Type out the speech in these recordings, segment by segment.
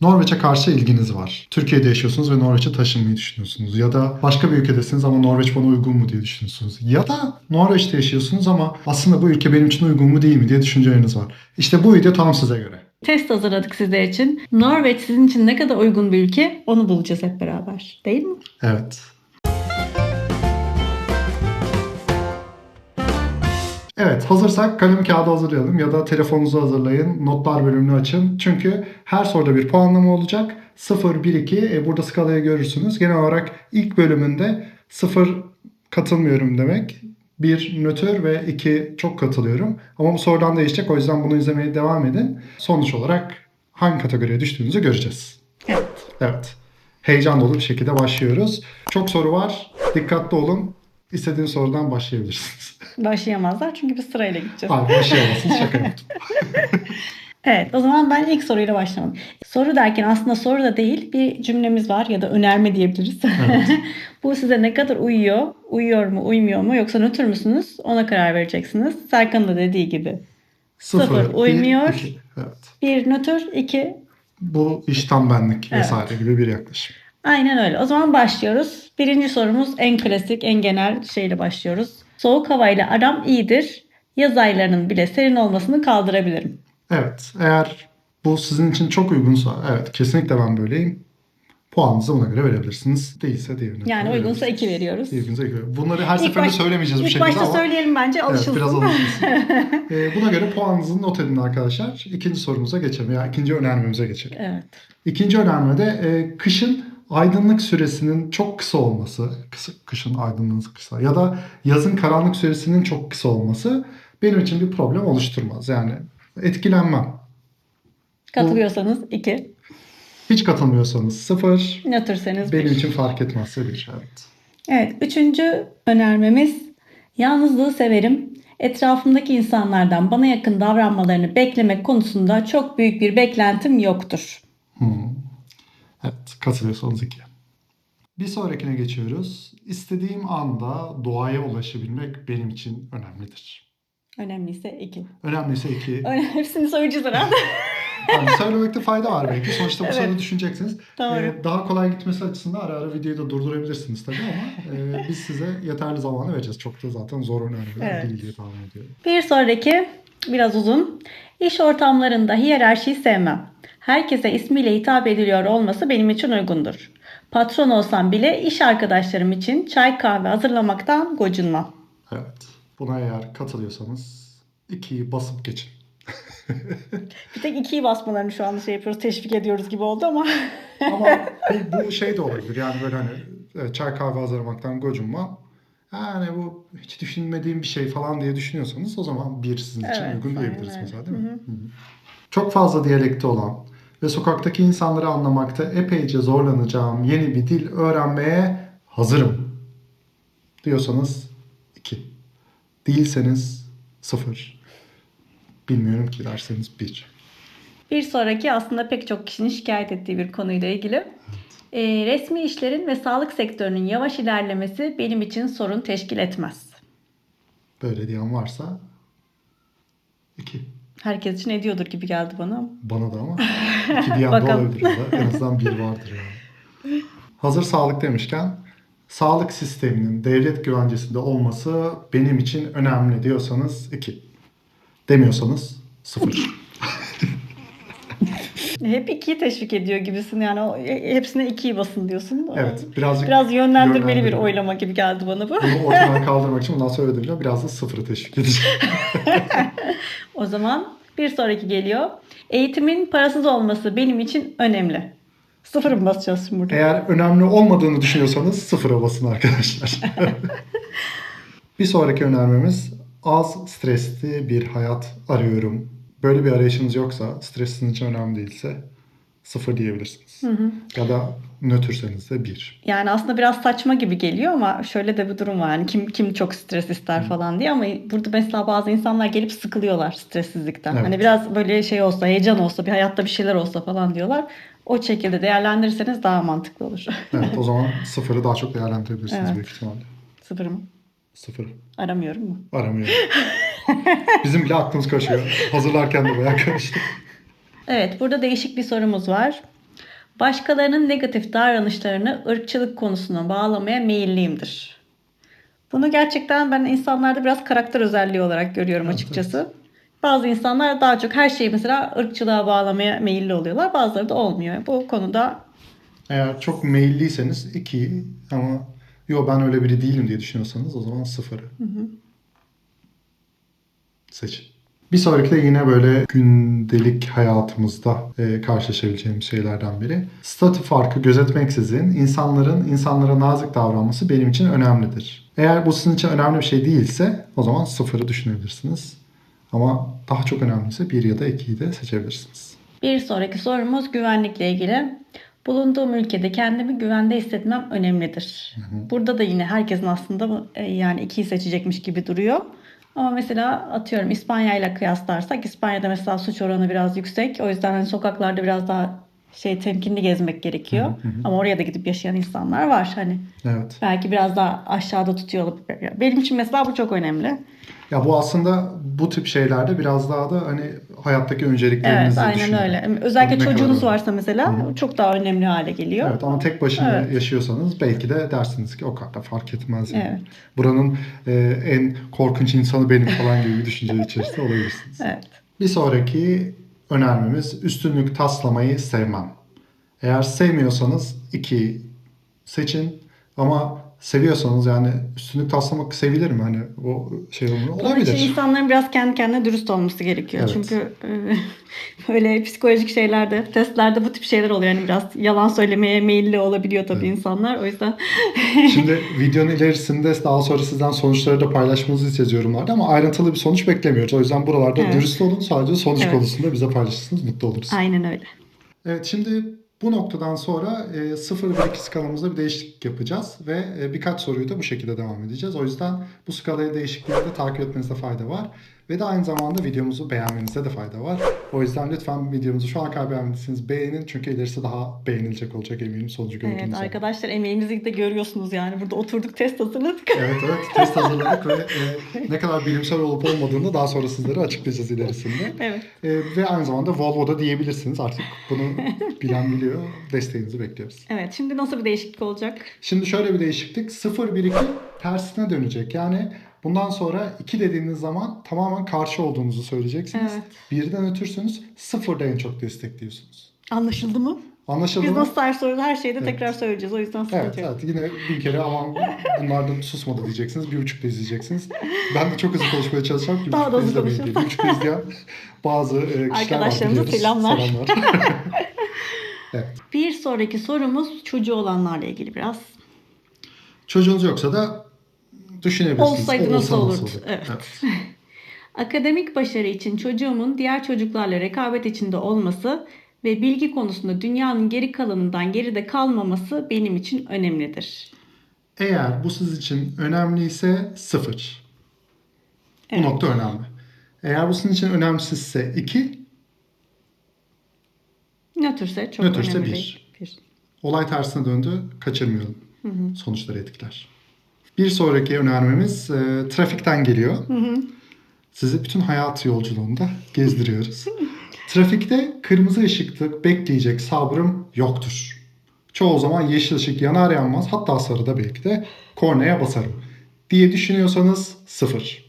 Norveç'e karşı ilginiz var. Türkiye'de yaşıyorsunuz ve Norveç'e taşınmayı düşünüyorsunuz. Ya da başka bir ülkedesiniz ama Norveç bana uygun mu diye düşünüyorsunuz. Ya da Norveç'te yaşıyorsunuz ama aslında bu ülke benim için uygun mu değil mi diye düşünceleriniz var. İşte bu video tam size göre. Test hazırladık sizler için. Norveç sizin için ne kadar uygun bir ülke onu bulacağız hep beraber. Değil mi? Evet. Evet hazırsak kalem kağıdı hazırlayalım ya da telefonunuzu hazırlayın. Notlar bölümünü açın. Çünkü her soruda bir puanlama olacak. 0, 1, 2 e, burada skalayı görürsünüz. Genel olarak ilk bölümünde 0 katılmıyorum demek. 1 nötr ve 2 çok katılıyorum. Ama bu sorudan değişecek o yüzden bunu izlemeye devam edin. Sonuç olarak hangi kategoriye düştüğünüzü göreceğiz. Evet. Evet. Heyecan dolu bir şekilde başlıyoruz. Çok soru var. Dikkatli olun. İstediğiniz sorudan başlayabilirsiniz. Başlayamazlar çünkü biz sırayla gideceğiz. Hayır başlayamazsınız. Şaka yaptım. Evet o zaman ben ilk soruyla başlamalım. Soru derken aslında soru da değil bir cümlemiz var ya da önerme diyebiliriz. Evet. Bu size ne kadar uyuyor, uyuyor mu, uymuyor mu yoksa nötr müsünüz ona karar vereceksiniz. Serkan da dediği gibi. Sıfır, bir, uymuyor. iki. Evet. Bir nötr, iki Bu iş tam benlik Evet. vesaire gibi bir yaklaşım. Aynen öyle. O zaman başlıyoruz. Birinci sorumuz en klasik, en genel şeyle başlıyoruz. Soğuk havayla aram iyidir. Yaz aylarının bile serin olmasını kaldırabilirim. Evet. Eğer bu sizin için çok uygunsa evet kesinlikle ben böyleyim. Puanınızı buna göre verebilirsiniz. Değilse diğerine. Yani uygunsa verebilirsiniz. 2 veriyoruz. Uygunsa iki veriyoruz. Bunları her İlk seferinde baş- söylemeyeceğiz bu İlk şekilde başta ama. söyleyelim bence Evet, alışılsın. biraz alışılsın. Ee, buna göre puanınızı not edin arkadaşlar. İkinci sorumuza geçelim. Ya ikinci önermemize geçelim. evet. İkinci önermede e, kışın aydınlık süresinin çok kısa olması, kısa, kışın aydınlık kısa ya da yazın karanlık süresinin çok kısa olması benim için bir problem oluşturmaz. Yani etkilenmem. Katılıyorsanız 2. Hiç katılmıyorsanız sıfır, Nötrseniz benim 1. için fark etmezse bir. Evet. Evet. Üçüncü önermemiz yalnızlığı severim. Etrafımdaki insanlardan bana yakın davranmalarını beklemek konusunda çok büyük bir beklentim yoktur. Evet, katılıyorsanız iki. Bir sonrakine geçiyoruz. İstediğim anda doğaya ulaşabilmek benim için önemlidir. Önemliyse 2. Önemliyse iki. Hepsini söyleyeceğiz herhalde. Yani söylemekte fayda var belki. Sonuçta bu Evet. soruyu düşüneceksiniz. Doğru. Ee, daha kolay gitmesi açısından ara ara videoyu da durdurabilirsiniz tabii ama e, biz size yeterli zamanı vereceğiz. Çok da zaten zor önermeler Evet. değil diye tahmin ediyorum. Bir sonraki biraz uzun. İş ortamlarında hiyerarşiyi sevmem. Herkese ismiyle hitap ediliyor olması benim için uygundur. Patron olsam bile iş arkadaşlarım için çay kahve hazırlamaktan gocunmam. Evet. Buna eğer katılıyorsanız ikiyi basıp geçin. Bir tek ikiyi basmalarını şu anda şey yapıyoruz, teşvik ediyoruz gibi oldu ama. Ama bu, şey de olabilir. Yani böyle hani evet, çay kahve hazırlamaktan gocunma. Yani bu hiç düşünmediğim bir şey falan diye düşünüyorsanız o zaman bir sizin için Evet, uygun diyebiliriz öyle. mesela değil mi? Hı hı. Çok fazla diyalekti olan ve sokaktaki insanları anlamakta epeyce zorlanacağım yeni bir dil öğrenmeye hazırım diyorsanız 2. Değilseniz 0. Bilmiyorum ki derseniz 1. Bir sonraki aslında pek çok kişinin şikayet ettiği bir konuyla ilgili. Ee, resmi işlerin ve sağlık sektörünün yavaş ilerlemesi benim için sorun teşkil etmez. Böyle diyen varsa 2. Herkes için ediyordur gibi geldi bana. Bana da ama iki yanda Bakalım. olabilir. En azından bir vardır yani. Hazır sağlık demişken sağlık sisteminin devlet güvencesinde olması benim için önemli diyorsanız 2. Demiyorsanız 0. Hep ikiyi teşvik ediyor gibisin yani o, e, hepsine ikiyi basın diyorsun. Evet birazcık Biraz yönlendirmeli bir oylama gibi geldi bana bu. Bunu ortadan kaldırmak için bundan sonra demeyeceğim. Biraz da sıfırı teşvik edeceğim. O zaman bir sonraki geliyor. Eğitimin parasız olması benim için önemli. Sıfır mı basacağız şimdi burada? Eğer önemli olmadığını düşünüyorsanız sıfıra basın arkadaşlar. bir sonraki önermemiz az stresli bir hayat arıyorum. Böyle bir arayışınız yoksa, stres sizin için önemli değilse sıfır diyebilirsiniz. Ya da nötrseniz de bir. Yani aslında biraz saçma gibi geliyor ama şöyle de bir durum var. Yani kim kim çok stres ister falan diye ama burada mesela bazı insanlar gelip sıkılıyorlar stressizlikten. Evet. Hani biraz böyle şey olsa, heyecan olsa, bir hayatta bir şeyler olsa falan diyorlar. O şekilde değerlendirirseniz daha mantıklı olur. Evet o zaman sıfırı daha çok değerlendirebilirsiniz Evet. büyük ihtimalle. Sıfır mı? Sıfır. Aramıyorum mu? Aramıyorum. Bizim bile aklımız koşuyor. Hazırlarken de bayağı karıştı. Evet, burada değişik bir sorumuz var. Başkalarının negatif davranışlarını ırkçılık konusuna bağlamaya meyilliyimdir. Bunu gerçekten ben insanlarda biraz karakter özelliği olarak görüyorum Evet, açıkçası. Bazı insanlar daha çok her şeyi mesela ırkçılığa bağlamaya meyilli oluyorlar. Bazıları da olmuyor. Bu konuda Eğer çok meyilliyseniz 2 ama yo ben öyle biri değilim diye düşünüyorsanız o zaman 0'ı seçin. Bir sonraki de yine böyle gündelik hayatımızda e, karşılaşabileceğimiz şeylerden biri. Statü farkı gözetmeksizin insanların insanlara nazik davranması benim için önemlidir. Eğer bu sizin için önemli bir şey değilse o zaman sıfırı düşünebilirsiniz. Ama daha çok önemliyse 1 ya da 2'yi de seçebilirsiniz. Bir sonraki sorumuz güvenlikle ilgili. Bulunduğum ülkede kendimi güvende hissetmem önemlidir. Burada da yine herkesin aslında e, yani ikiyi seçecekmiş gibi duruyor. Ama mesela atıyorum İspanya ile kıyaslarsak İspanya'da mesela suç oranı biraz yüksek. O yüzden hani sokaklarda biraz daha şey temkinli gezmek gerekiyor. Ama oraya da gidip yaşayan insanlar var hani. Evet. Belki biraz daha aşağıda tutuyor olabilir. Benim için mesela bu çok önemli. Ya bu aslında bu tip şeylerde biraz daha da hani hayattaki önceliklerinizi Evet aynen düşünün. öyle. Özellikle Ne kadar çocuğunuz önemli. varsa mesela çok daha önemli hale geliyor. Evet ama tek başına Evet. yaşıyorsanız belki de dersiniz ki o kadar da fark etmez. Yani. Evet. Buranın e, en korkunç insanı benim falan gibi bir düşünce içerisinde olabilirsiniz. Evet. Bir sonraki önermemiz üstünlük taslamayı sevmem. Eğer sevmiyorsanız iki seçin ama seviyorsanız yani üstünlük taslamak sevilir mi? Hani o şey olur mu? Onun için Olabilir. insanların biraz kendi kendine dürüst olması gerekiyor. Evet. Çünkü e, böyle psikolojik şeylerde, testlerde bu tip şeyler oluyor. Yani biraz yalan söylemeye meyilli olabiliyor tabii insanlar. O yüzden Şimdi videonun ilerisinde daha sonra sizden sonuçları da paylaşmanızı isteyeceğiz yorumlarda ama ayrıntılı bir sonuç beklemiyoruz. O yüzden buralarda Evet. dürüst olun. Sadece sonuç Evet. konusunda bize paylaşırsanız mutlu oluruz. aynen öyle. Evet şimdi bu noktadan sonra e, 0-1-2 skalamızda bir değişiklik yapacağız ve e, birkaç soruyu da bu şekilde devam edeceğiz. O yüzden bu skalaya değişikliği de takip etmenizde fayda var. Ve de aynı zamanda videomuzu beğenmenizde de fayda var. O yüzden lütfen videomuzu şu an kadar beğenin. Çünkü ilerisi daha beğenilecek olacak eminim sonucu gördüğünüz Evet arkadaşlar emeğimizi de görüyorsunuz yani. Burada oturduk test hazırladık. Evet evet test hazırladık ve e, ne kadar bilimsel olup olmadığını da daha sonra sizlere açıklayacağız ilerisinde. evet. E, ve aynı zamanda Volvo'da diyebilirsiniz. Artık bunu bilen biliyor. Desteğinizi bekliyoruz. Evet şimdi nasıl bir değişiklik olacak? Şimdi şöyle bir değişiklik. 0-1-2 tersine dönecek. Yani bundan sonra 2 dediğiniz zaman tamamen karşı olduğunuzu söyleyeceksiniz. Evet. Birden ötürsünüz. Sıfırda en çok destekliyorsunuz. Anlaşıldı mı? Anlaşıldı Biz mı? nasıl her soruda her şeyde Evet. tekrar söyleyeceğiz. O yüzden sıkıntı Evet, yok. evet yine bir kere aman bunlardan susmadı diyeceksiniz. Bir buçukta izleyeceksiniz. Ben de çok hızlı konuşmaya çalışacağım. Bir Daha da hızlı konuşun. Bir buçukta izleyen bazı e, kişiler var Arkadaşlarımıza biliyoruz. selamlar. evet. Bir sonraki sorumuz çocuğu olanlarla ilgili biraz. Çocuğunuz yoksa da düşünebilirsiniz. Olsaydı nasıl olurdu? olurdu? Evet. Akademik başarı için çocuğumun diğer çocuklarla rekabet içinde olması ve bilgi konusunda dünyanın geri kalanından geride kalmaması benim için önemlidir. Eğer bu siz için önemliyse sıfır. Evet. Bu nokta önemli. Eğer bu sizin için önemsizse 2, Nötrse çok Nötrse önemli bir. değil. Bir. olay tersine döndü, kaçırmayalım. Sonuçları etkiler. Bir sonraki önermemiz e, trafikten geliyor. Sizi bütün hayat yolculuğunda gezdiriyoruz. Trafikte kırmızı ışıkta bekleyecek sabrım yoktur. Çoğu zaman yeşil ışık yanar yanmaz hatta sarıda belki de kornaya basarım diye düşünüyorsanız sıfır.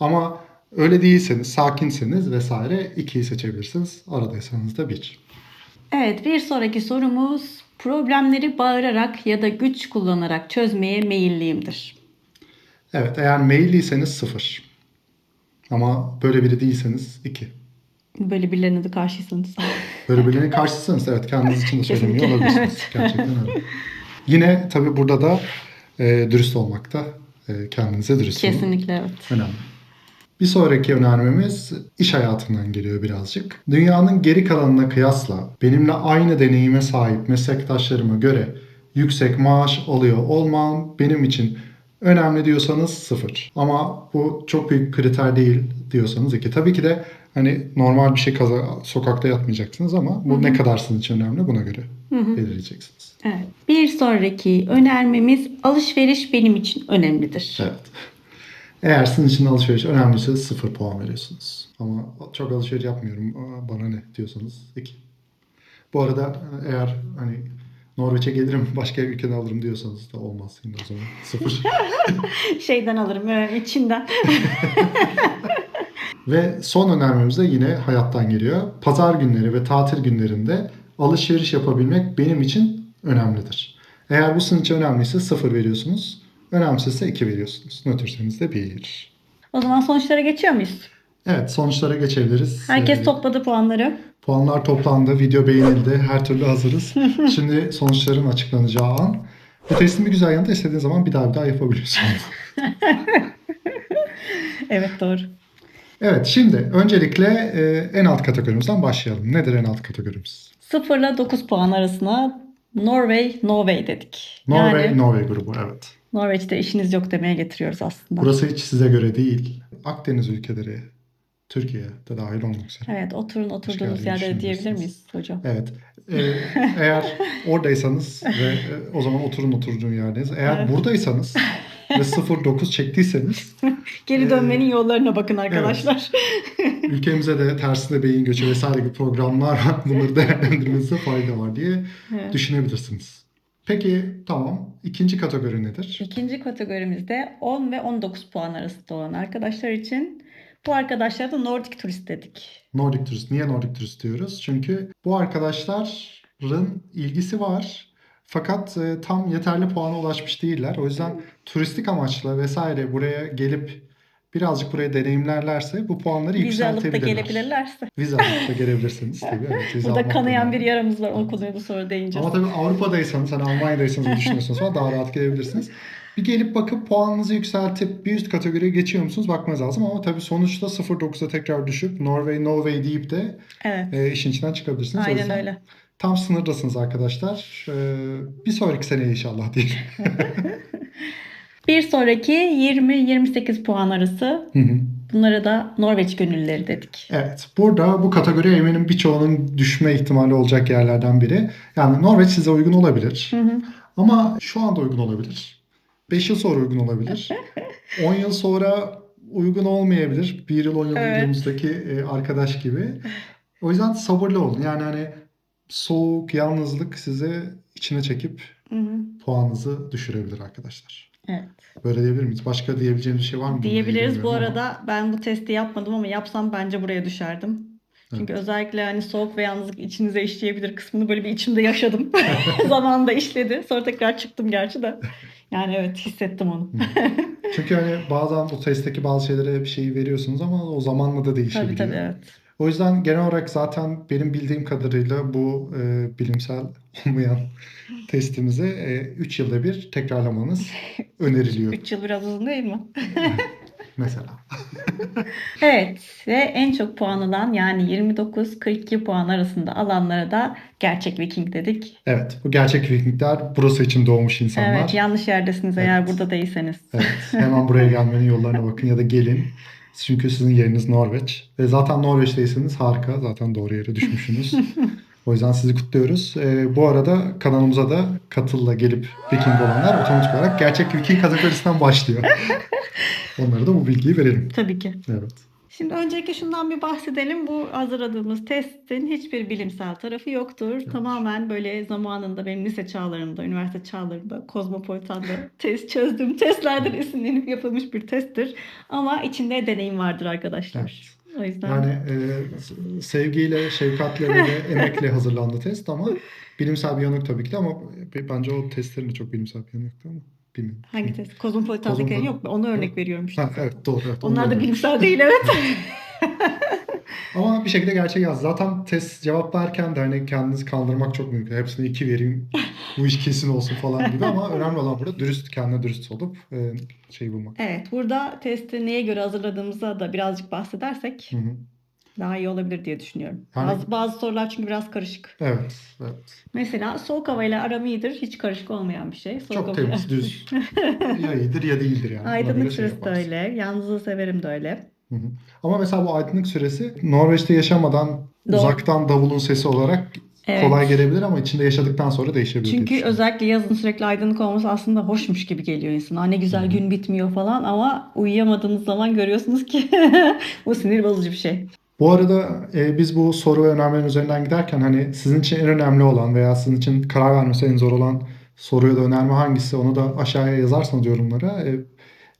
Ama öyle değilseniz, sakinseniz vesaire 2'yi seçebilirsiniz. Aradaysanız da 1. Evet bir sonraki sorumuz problemleri bağırarak ya da güç kullanarak çözmeye meyilliyimdir. Evet eğer meyilliyseniz 0. Ama böyle biri değilseniz 2. Böyle birilerine de karşıysanız. Böyle birinin karşısınız. Evet kendiniz için de söylemiyor olabilirsiniz. evet. Gerçekten öyle. Yine tabii burada da e, dürüst olmakta. E, kendinize dürüst olun. Kesinlikle evet. Önemli. Bir sonraki önermemiz iş hayatından geliyor birazcık. Dünyanın geri kalanına kıyasla benimle aynı deneyime sahip meslektaşlarıma göre yüksek maaş alıyor olmam benim için önemli diyorsanız sıfır. Ama bu çok büyük kriter değil diyorsanız iki. Tabii ki de hani normal bir şey kaza sokakta yatmayacaksınız ama bu ne kadar sizin için önemli buna göre belirleyeceksiniz. Evet. Bir sonraki önermemiz alışveriş benim için önemlidir. Evet. Eğer sizin için alışveriş önemliyse sıfır puan veriyorsunuz. Ama çok alışveriş yapmıyorum bana ne diyorsanız iki. Bu arada eğer hani Norveç'e gelirim başka ülkeden alırım diyorsanız da olmaz şimdi o zaman. Sıfır. Şeyden alırım e, içinden. ve son önermemiz de yine hayattan geliyor. Pazar günleri ve tatil günlerinde alışveriş yapabilmek benim için önemlidir. Eğer bu sizin için önemliyse sıfır veriyorsunuz. Önemsizse 2 veriyorsunuz. Nötrseniz de 1. O zaman sonuçlara geçiyor muyuz? Evet sonuçlara geçebiliriz. Herkes Ee, topladı puanları. Puanlar toplandı, video beğenildi, her türlü hazırız. Şimdi sonuçların açıklanacağı an. Bu testin bir güzel yanı da istediğiniz zaman bir daha bir daha yapabiliyorsunuz. Evet doğru. Evet şimdi öncelikle e, en alt kategorimizden başlayalım. Nedir en alt kategorimiz? 0 ile 9 puan arasına Norway, Norway dedik. Norway, yani Norway grubu evet. Norveç'te işiniz yok demeye getiriyoruz aslında. Burası hiç size göre değil. Akdeniz ülkeleri, Türkiye de dahil olmak üzere. Evet oturun oturduğunuz yerde diyebilir miyiz hocam? Evet. Ee, eğer oradaysanız ve e, o zaman oturun oturduğun yerdeyiz. Eğer Evet. buradaysanız ve 0.9 çektiyseniz Geri dönmenin yollarına bakın arkadaşlar. ülkemize de tersine beyin göçü vesaire gibi programlar var. Bunları değerlendirmenizde fayda var diye Evet. düşünebilirsiniz. Peki tamam. İkinci kategori nedir? İkinci kategorimizde 10 ve 19 puan arasında olan arkadaşlar için bu arkadaşlara da Nordic turist dedik. Nordic Turist. Niye Nordic Turist diyoruz? Çünkü bu arkadaşların ilgisi var. Fakat e, tam yeterli puana ulaşmış değiller. O yüzden turistik amaçla vesaire buraya gelip birazcık buraya deneyimlerlerse bu puanları Vize alıp da yükseltebilirler. gelebilirlerse. Vize alıp da gelebilirsiniz tabii. Evet, vize Burada almak kanayan önemli. bir yaramız var. O konuya da sonra değineceğiz. Ama tabii Avrupa'daysanız, hani Almanya'daysanız bu düşünüyorsunuz falan daha rahat gelebilirsiniz. Bir gelip bakıp puanınızı yükseltip bir üst kategoriye geçiyor musunuz bakmanız lazım. Ama tabii sonuçta 0.9'a tekrar düşüp Norway, no way deyip de Evet. e, işin içinden çıkabilirsiniz. O Aynen yüzden öyle. Tam sınırdasınız arkadaşlar. E, bir sonraki seneye inşallah diyelim. Bir sonraki 20-28 puan arası. Hı hı. Bunlara da Norveç gönüllüleri dedik. evet. Burada bu kategori eminim birçoğunun düşme ihtimali olacak yerlerden biri. Yani Norveç size uygun olabilir. Hı hı. Ama şu anda uygun olabilir. 5 yıl sonra uygun olabilir. 10 yıl sonra uygun olmayabilir. 1 yıl 10 yıl Evet. videomuzdaki e, arkadaş gibi. O yüzden sabırlı olun. Yani hani soğuk, yalnızlık sizi içine çekip Hı hı. puanınızı düşürebilir arkadaşlar. Evet. Böyle diyebilir miyiz? Başka diyebileceğiniz bir şey var mı? Diyebiliriz. Bu bilmiyorum ama. arada ben bu testi yapmadım ama yapsam bence buraya düşerdim. Çünkü özellikle hani soğuk ve yalnızlık içinize işleyebilir kısmını böyle bir içimde yaşadım. Zamanında işledi. Sonra tekrar çıktım gerçi de. Yani evet hissettim onu. Çünkü hani bazen o testteki bazı şeylere bir şey veriyorsunuz ama o zamanla da Tabii değişebiliyor. tabii evet. O yüzden genel olarak zaten benim bildiğim kadarıyla bu e, bilimsel olmayan testimizi 3 yılda bir tekrarlamanız öneriliyor 3 yıl biraz uzun değil mi? mesela. Evet ve en çok puan alan yani 29-42 puan arasında alanlara da gerçek Viking dedik. Evet, bu gerçek Vikingler burası için doğmuş insanlar. Evet yanlış yerdesiniz eğer Evet. burada değilseniz. Evet, hemen buraya gelmenin yollarına bakın ya da gelin. Çünkü sizin yeriniz Norveç. Ve zaten Norveç'teyseniz harika. Zaten doğru yere düşmüşsünüz. o yüzden sizi kutluyoruz. Ee, bu arada kanalımıza da katılla gelip Viking olanlar otomatik olarak gerçek Viking kategorisinden başlıyor. Onlara da bu bilgiyi verelim. Tabii ki. Evet. Şimdi öncelikle şundan bir bahsedelim. Bu hazırladığımız testin hiçbir bilimsel tarafı yoktur. Tamamen böyle zamanında benim lise çağlarımda, üniversite çağlarımda, Kozmopolitan'da test çözdüğüm testlerden esinlenip yapılmış bir testtir. Ama içinde deneyim vardır arkadaşlar. O yüzden Yani e, sevgiyle, şefkatle ve emekle hazırlandı test ama bilimsel bir yanı yok tabii ki de ama bence o testlerin de çok bilimsel bir yanı yoktu ama bilmiyorum. hangi test? Kozmopolitan'dakilerin Kozmopol- yok mu? Onu örnek veriyorum işte. Ha, evet doğru. Evet, Onlar da onları- bilimsel değil evet. Ama bir şekilde gerçeği yaz. Zaten test cevaplarken de hani kendinizi kandırmak çok mümkün. Hepsine iki vereyim. Bu iş kesin olsun falan gibi ama önemli olan burada dürüst, kendine dürüst olup e, şeyi bulmak. Evet, burada testi neye göre hazırladığımıza da birazcık bahsedersek Hı hı. Daha iyi olabilir diye düşünüyorum. Yani- Bazı, bazı sorular çünkü biraz karışık. Evet, evet. Mesela soğuk havayla aram iyidir. Hiç karışık olmayan bir şey. Soğuk Çok hava- temiz, düz. ya iyidir ya değildir yani. Aydınlık şey süresi de yaparsın. öyle. Yalnızlığı severim de öyle. Hı hı. Ama mesela bu aydınlık süresi Norveç'te yaşamadan Doğru. uzaktan davulun sesi olarak Evet. kolay gelebilir ama içinde yaşadıktan sonra değişebilir. Çünkü özellikle yazın sürekli aydınlık olması aslında hoşmuş gibi geliyor insana. Ne güzel gün bitmiyor falan ama uyuyamadığınız zaman görüyorsunuz ki bu sinir bozucu bir şey. Bu arada e, biz bu soru ve önermenin üzerinden giderken hani sizin için en önemli olan veya sizin için karar vermesi en zor olan soru ya da önerme hangisi onu da aşağıya yazarsanız yorumlara. E,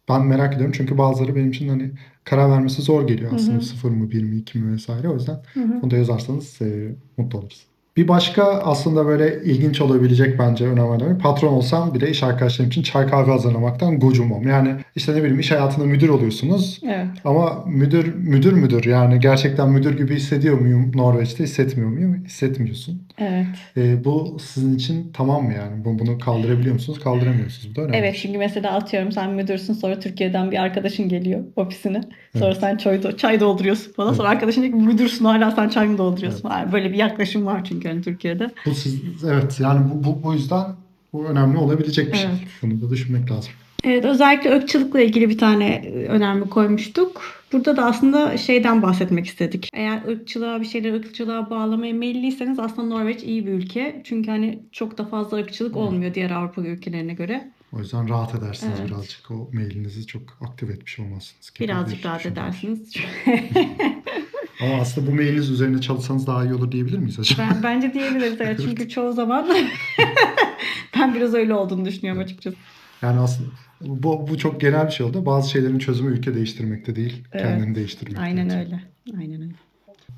ben merak ediyorum çünkü bazıları benim için hani karar vermesi zor geliyor aslında. Sıfır mı, bir mi, iki mi vesaire. O yüzden onu da yazarsanız e, mutlu oluruz. Bir başka aslında böyle ilginç olabilecek bence önemli patron olsam bile iş arkadaşlarım için çay kahve hazırlamaktan gocunmam. Yani işte ne bileyim iş hayatında müdür oluyorsunuz Evet. ama müdür müdür müdür yani gerçekten müdür gibi hissediyor muyum Norveç'te hissetmiyor muyum? Hissetmiyorsun. Evet. E, bu sizin için tamam mı yani? Bu- Bunu kaldırabiliyor musunuz? Kaldıramıyorsunuz. Bu da önemli. Evet çünkü mesela atıyorum sen müdürsün sonra Türkiye'den bir arkadaşın geliyor ofisine. Sonra sen çay, çay dolduruyorsun falan. Sonra arkadaşın diyor ki müdürsün hala sen çay mı dolduruyorsun? falan. Böyle bir yaklaşım var çünkü hani Türkiye'de. Bu siz, evet yani bu, bu, bu yüzden bu önemli olabilecek bir şey. Evet. Bunu da düşünmek lazım. Evet özellikle ırkçılıkla ilgili bir tane e, önerme koymuştuk. Burada da aslında şeyden bahsetmek istedik. Eğer ırkçılığa bir şeyleri ırkçılığa bağlamaya meyilliyseniz aslında Norveç iyi bir ülke. Çünkü hani çok da fazla ırkçılık olmuyor diğer Avrupa ülkelerine göre. O yüzden rahat edersiniz Evet. birazcık. O mailinizi çok aktif etmiş olmazsınız. Birazcık bir rahat edersiniz. Ama aslında bu mailiniz üzerinde çalışsanız daha iyi olur diyebilir miyiz acaba? ben, bence diyebiliriz evet. Çünkü çoğu zaman ben biraz öyle olduğunu düşünüyorum açıkçası. Yani aslında bu, bu çok genel bir şey oldu. Bazı şeylerin çözümü ülke değiştirmekte değil, Evet. kendini değiştirmekte. Aynen öyle. Aynen öyle.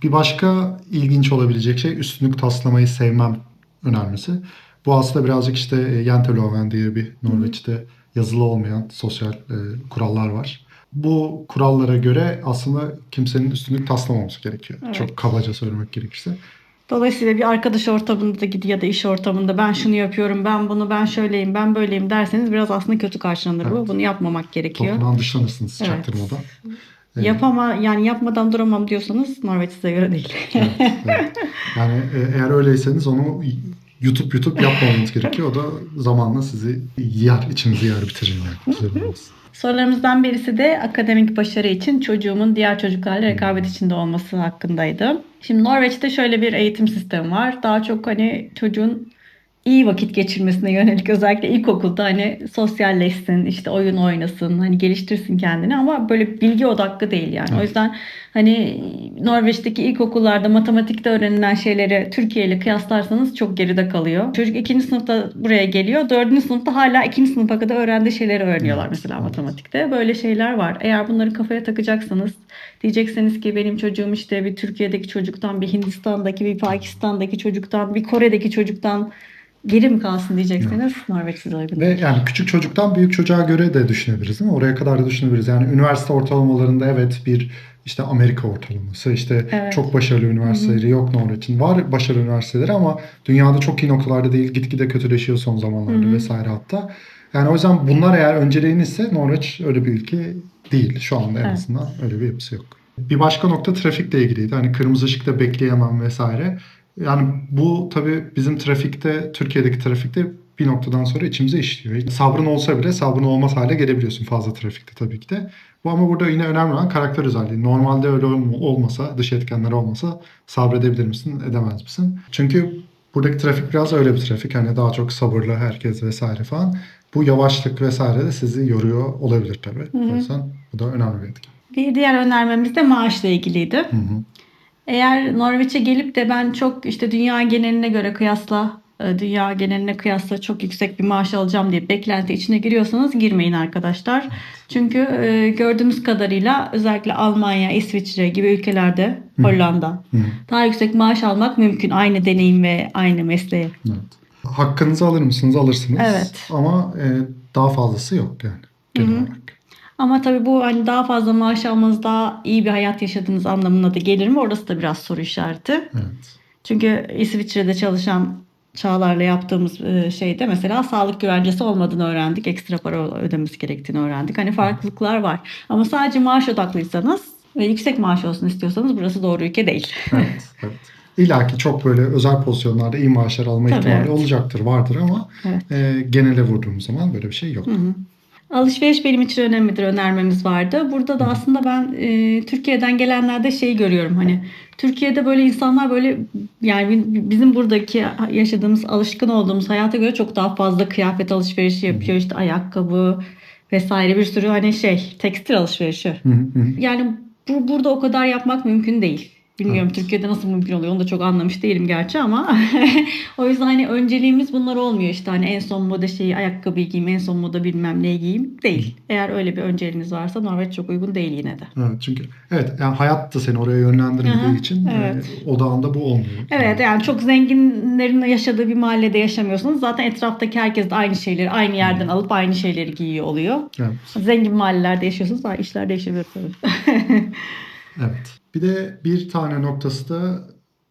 Bir başka ilginç olabilecek şey üstünlük taslamayı sevmem önermesi. Bu aslında birazcık işte Janteloven diye bir Norveç'te yazılı olmayan sosyal e, kurallar var. Bu kurallara göre aslında kimsenin üstünlük taslamaması gerekiyor. Evet. Çok kabaca söylemek gerekirse. Dolayısıyla bir arkadaş ortamında da gidiyor ya da iş ortamında ben şunu yapıyorum, ben bunu, ben şöyleyim, ben böyleyim derseniz biraz aslında kötü karşılanır bu. Evet. Bunu yapmamak gerekiyor. Toplumdan dışlanırsınız Evet. çaktırmadan. Evet. Yapama yani yapmadan duramam diyorsanız Norveç size göre değil. Evet, evet. Yani e, eğer öyleyseniz onu YouTube YouTube yapmamanız gerekiyor. O da zamanla sizi yer, içinizi yer bitirir yani. Sorularımızdan birisi de akademik başarı için çocuğumun diğer çocuklarla rekabet içinde olması hakkındaydı. Şimdi Norveç'te şöyle bir eğitim sistemi var. Daha çok hani çocuğun iyi vakit geçirmesine yönelik özellikle ilkokulda hani sosyalleşsin, işte oyun oynasın, hani geliştirsin kendini ama böyle bilgi odaklı değil yani. O Evet. yüzden hani Norveç'teki ilkokullarda matematikte öğrenilen şeyleri Türkiye ile kıyaslarsanız çok geride kalıyor. Çocuk ikinci sınıfta buraya geliyor. Dördüncü sınıfta hala ikinci sınıfa kadar öğrendiği şeyleri öğreniyorlar Evet, mesela matematikte. Böyle şeyler var. Eğer bunları kafaya takacaksanız diyecekseniz ki benim çocuğum işte bir Türkiye'deki çocuktan, bir Hindistan'daki, bir Pakistan'daki çocuktan, bir Kore'deki çocuktan geri mi kalsın diyecekseniz Norveç size uygun. Ve yani küçük çocuktan büyük çocuğa göre de düşünebiliriz değil mi? Oraya kadar da düşünebiliriz. Yani üniversite ortalamalarında evet bir işte Amerika ortalaması, işte Evet. çok başarılı üniversiteleri yok Norveç'in. Var başarılı üniversiteleri ama dünyada çok iyi noktalarda değil. Gitgide kötüleşiyor son zamanlarda Hı hı. vesaire hatta. Yani o yüzden bunlar eğer önceliğinizse Norveç öyle bir ülke değil. Şu anda en Evet. azından öyle bir yapısı yok. Bir başka nokta trafikle ilgiliydi. Hani kırmızı ışıkta bekleyemem vesaire. Yani bu tabii bizim trafikte, Türkiye'deki trafikte bir noktadan sonra içimize işliyor. Sabrın olsa bile sabrın olmaz hale gelebiliyorsun fazla trafikte tabii ki de. Bu ama burada yine önemli olan karakter özelliği. Normalde öyle olm- olmasa, dış etkenler olmasa sabredebilir misin, edemez misin? Çünkü buradaki trafik biraz öyle bir trafik. Hani daha çok sabırlı herkes vesaire falan. Bu yavaşlık vesaire de sizi yoruyor olabilir tabii. O yüzden bu da önemli bir etken. Bir diğer önermemiz de maaşla ilgiliydi. Hı hı. Eğer Norveç'e gelip de ben çok işte dünya geneline göre kıyasla e, dünya geneline kıyasla çok yüksek bir maaş alacağım diye beklenti içine giriyorsanız girmeyin arkadaşlar. Çünkü e, gördüğümüz kadarıyla özellikle Almanya, İsviçre gibi ülkelerde, Hollanda Hı daha yüksek maaş almak mümkün aynı deneyim ve aynı mesleğe. Evet. Hakkınızı alır mısınız? Alırsınız. Evet. Ama e, daha fazlası yok yani genel hı. olarak. Ama tabii bu hani daha fazla maaş almanız daha iyi bir hayat yaşadığınız anlamına da gelir mi? Orası da biraz soru işareti. Evet. Çünkü İsviçre'de çalışan Çağlar'la yaptığımız şeyde mesela sağlık güvencesi olmadığını öğrendik. Ekstra para ödemesi gerektiğini öğrendik. Hani farklılıklar var. Ama sadece maaş odaklıysanız ve yüksek maaş olsun istiyorsanız burası doğru ülke değil. Evet. evet. İlla ki çok böyle özel pozisyonlarda iyi maaşlar alma Tabii, ihtimali evet. olacaktır, vardır ama Evet. e, genele vurduğumuz zaman böyle bir şey yok. Hı hı. Alışveriş benim için önemlidir önermemiz vardı. Burada da aslında ben e, Türkiye'den gelenlerde şeyi görüyorum hani Türkiye'de böyle insanlar böyle yani bizim buradaki yaşadığımız alışkın olduğumuz hayata göre çok daha fazla kıyafet alışverişi yapıyor işte ayakkabı vesaire bir sürü hani şey tekstil alışverişi. Yani bu burada o kadar yapmak mümkün değil. Bilmiyorum Evet. Türkiye'de nasıl mümkün oluyor onu da çok anlamış değilim gerçi ama o yüzden hani önceliğimiz bunlar olmuyor işte hani en son moda şeyi ayakkabıyı giyeyim en son moda bilmem ne giyeyim değil. Eğer öyle bir önceliğiniz varsa Norveç çok uygun değil yine de. Evet çünkü evet yani hayat da seni oraya yönlendirmediği Aha, için evet. e, odağında bu olmuyor. Evet yani çok zenginlerin yaşadığı bir mahallede yaşamıyorsanız zaten etraftaki herkes de aynı şeyleri aynı yerden alıp aynı şeyleri giyiyor oluyor. Evet. Zengin mahallelerde yaşıyorsunuz daha işler değişebilir tabii. Evet. Bir de bir tane noktası da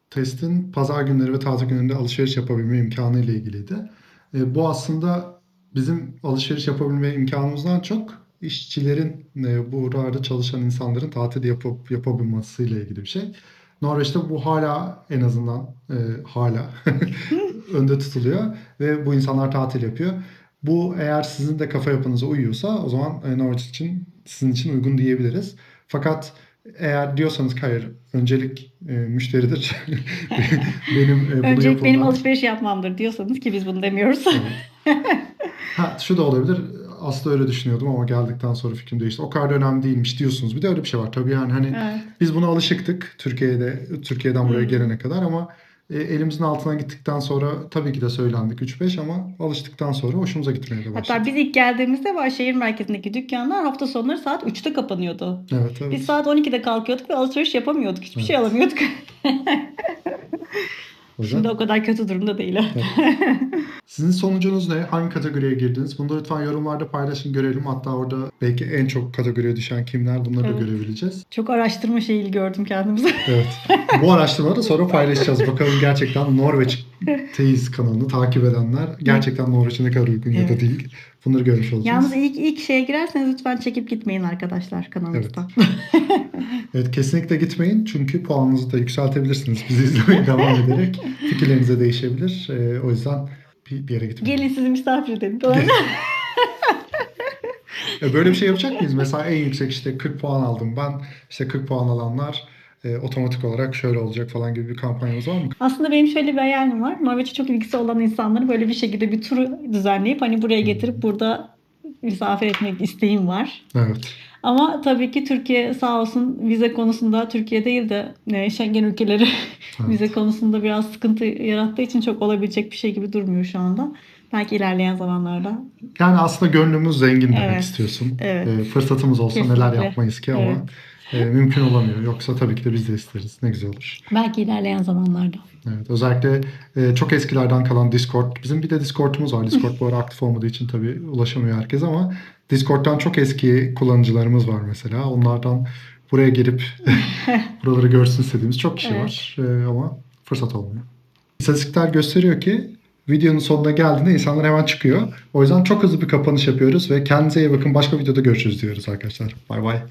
testin pazar günleri ve tatil günlerinde alışveriş yapabilme imkanı ile ilgiliydi. E, bu aslında bizim alışveriş yapabilme imkanımızdan çok işçilerin, e, burada çalışan insanların tatil yapıp yapabilmesiyle ilgili bir şey. Norveç'te bu hala en azından e, hala önde tutuluyor ve bu insanlar tatil yapıyor. Bu eğer sizin de kafa yapınıza uyuyorsa o zaman e, Norveç için sizin için uygun diyebiliriz. Fakat eğer diyorsanız hayır öncelik e, müşteridir. benim e, bunu Öncelik benim yapılmam- alışveriş yapmamdır diyorsanız ki biz bunu demiyoruz. Ha, şu da olabilir. Aslında öyle düşünüyordum ama geldikten sonra fikrim değişti. O kadar da önemli değilmiş diyorsunuz. Bir de öyle bir şey var. Tabii yani hani evet. biz buna alışıktık Türkiye'de Türkiye'den buraya Hmm. gelene kadar ama e, elimizin altına gittikten sonra tabii ki de söylendik 3-5 ama alıştıktan sonra hoşumuza gitmeye de başladı. Hatta biz ilk geldiğimizde var şehir merkezindeki dükkanlar hafta sonları saat 3'te kapanıyordu. Evet, evet. Biz saat 12'de kalkıyorduk ve alışveriş yapamıyorduk. Hiçbir şey Evet. alamıyorduk. Yüzden- Şimdi o kadar kötü durumda değil. Sizin sonucunuz ne? Hangi kategoriye girdiniz? Bunu da lütfen yorumlarda paylaşın görelim. Hatta orada belki en çok kategoriye düşen kimler bunları da Evet. görebileceğiz. Çok araştırma şeyi gördüm kendimize. Evet. Bu araştırmayı da sonra paylaşacağız. Bakalım gerçekten Norveç Teyiz kanalını takip edenler gerçekten Norveç'e ne kadar uygun ya da Evet. değil. Bunları görmüş olacağız. Yalnız ilk ilk şeye girerseniz lütfen çekip gitmeyin arkadaşlar kanalımızdan. Evet kesinlikle gitmeyin çünkü puanınızı da yükseltebilirsiniz. Bizi izlemeye devam ederek fikirleriniz de değişebilir. Ee, o yüzden bir, bir yere gitmeyin. Gelin sizi misafir edelim. Böyle bir şey yapacak mıyız? Mesela en yüksek işte 40 puan aldım ben. İşte 40 puan alanlar e, otomatik olarak şöyle olacak falan gibi bir kampanyamız var mı? Aslında benim şöyle bir hayalim var. Norveç'e çok ilgisi olan insanları böyle bir şekilde bir turu düzenleyip hani buraya getirip burada misafir etmek isteğim var. Evet. Ama tabii ki Türkiye sağ olsun vize konusunda Türkiye değil de e, Schengen ülkeleri vize konusunda biraz sıkıntı yarattığı için çok olabilecek bir şey gibi durmuyor şu anda. Belki ilerleyen zamanlarda. Yani aslında gönlümüz zengin demek Evet. istiyorsun. Evet. E, fırsatımız olsa neler Kesinlikle. yapmayız ki ama Evet. E, mümkün olamıyor. Yoksa tabii ki de biz de isteriz. Ne güzel olur. Belki ilerleyen zamanlarda. Evet, özellikle e, çok eskilerden kalan Discord. Bizim bir de Discord'umuz var. Discord bu ara aktif olmadığı için tabii ulaşamıyor herkes ama Discord'dan çok eski kullanıcılarımız var mesela. Onlardan buraya girip buraları görsün istediğimiz çok kişi Evet. var E, ama fırsat olmuyor. İstatistikler gösteriyor ki videonun sonuna geldiğinde insanlar hemen çıkıyor. O yüzden çok hızlı bir kapanış yapıyoruz ve kendinize iyi bakın. Başka videoda görüşürüz diyoruz arkadaşlar. Bay bay.